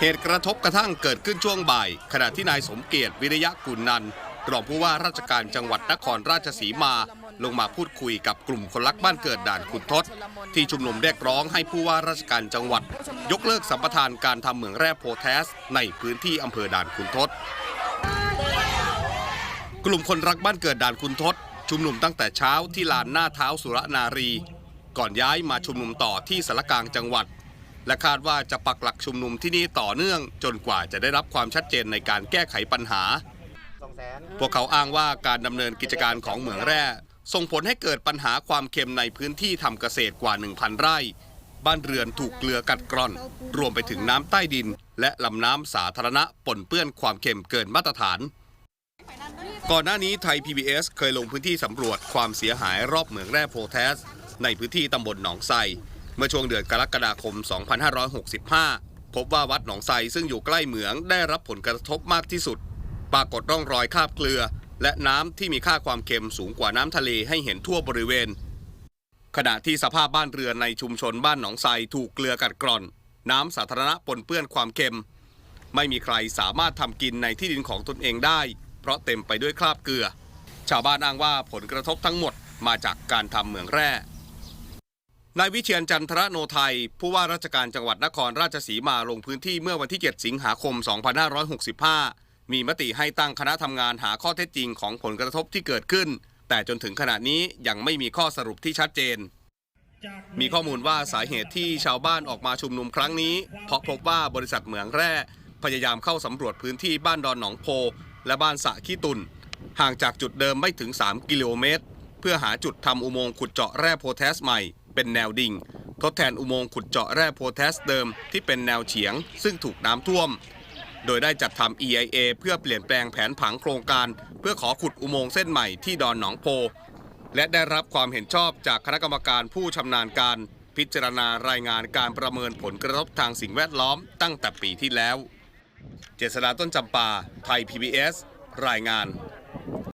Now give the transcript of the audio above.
เหตุกระทบกระทั่งเกิดขึ้นช่วงบ่าย ขณะที่นายสมเกียรติวิริยะกุลนันรองผู้ว่าราชการจังหวัดนครราชสีมา ลงมาพูดคุยกับกลุ่มคนรักบ้านเกิดด่านขุนทดที่ชุมนุมเรียกร้องให้ผู้ว่าราชการจังหวัด ยกเลิกสัมปทานการทำเหมืองแร่โพแทส ในพื้นที่อำเภอด่านขุนทดกลุ่มคนรักบ้านเกิดด่านคุณทศ ชุมนุมตั้งแต่เช้าที่ลานหน้าเท้าสุรนารี ก่อนย้ายมาชุมนุมต่อที่สารกลางจังหวัด และคาดว่าจะปักหลักชุมนุมที่นี่ต่อเนื่อง จนกว่าจะได้รับความชัดเจนในการแก้ไขปัญหา พวกเขาอ้างว่าการดำเนินกิจการของเหมืองแร่ ส่งผลให้เกิดปัญหาความเค็มในพื้นที่ทำเกษตรกว่า 1,000 ไร่ บ้านเรือนถูกเกลือกัดกร่อน รวมไปถึงน้ำใต้ดิน และลำน้ำสาธารณะปนเปื้อนความเค็มเกินมาตรฐาน ก่อนหน้านี้ไทย PBS เคยลงพื้นที่สำรวจความเสียหายรอบเหมืองแร่โพแทสในพื้นที่ตำบลหนองไทร เมื่อช่วงเดือนกรกฎาคม 2565 พบว่าวัดหนองไทรซึ่งอยู่ใกล้เหมืองได้รับผลกระทบมากที่สุด ปรากฏร่องรอยคราบเกลือ และน้ำที่มีค่าความเค็มสูงกว่าน้ำทะเลให้เห็นทั่วบริเวณ ขณะที่สภาพบ้านเรือนในชุมชนบ้านหนองไทรถูกเกลือกัดกร่อน น้ำสาธารณะปนเปื้อนความเค็ม ไม่มีใครสามารถทำกินในที่ดินของตนเองได้ เพราะเต็มไปด้วยคราบเกลือ ชาวบ้านอ้างว่าผลกระทบทั้งหมดมาจากการทำเหมืองแร่ นายวิเชียนจันทรโนไทย ผู้ว่าราชการจังหวัดนครราชสีมาลงพื้นที่เมื่อวันที่ 7 สิงหาคม 2565 มีมติให้ตั้งคณะทำงานหาข้อเท็จจริงของผลกระทบที่เกิดขึ้น แต่จนถึงขณะนี้ยังไม่มีข้อสรุปที่ชัดเจน มีข้อมูลว่าสาเหตุที่ชาวบ้านออกมาชุมนุมครั้งนี้ เพราะพบว่าบริษัทเหมืองแร่ พยายามเข้าสำรวจพื้นที่บ้านดอนหนองโพ และบ้านสะขี้ตุนห่างจากจุดเดิมไม่ถึง 3 กิโลเมตร เพื่อหาจุดทำอุโมงค์ขุดเจาะแร่โพแทสใหม่ เป็นแนวดิ่ง ทดแทนอุโมงค์ขุดเจาะแร่โพแทสเดิมที่เป็นแนวเฉียง ซึ่งถูกน้ำท่วม โดยได้จัดทำ EIA เพื่อเปลี่ยนแปลงแผนผังโครงการ เพื่อขอขุดอุโมงค์เส้นใหม่ที่ดอนหนองโพ และได้รับความเห็นชอบจากคณะกรรมการผู้ชำนาญการ พิจารณารายงานการประเมินผลกระทบทางสิ่งแวดล้อมตั้งแต่ปีที่แล้ว เจษดาต้นจำปา ไทย PBS รายงาน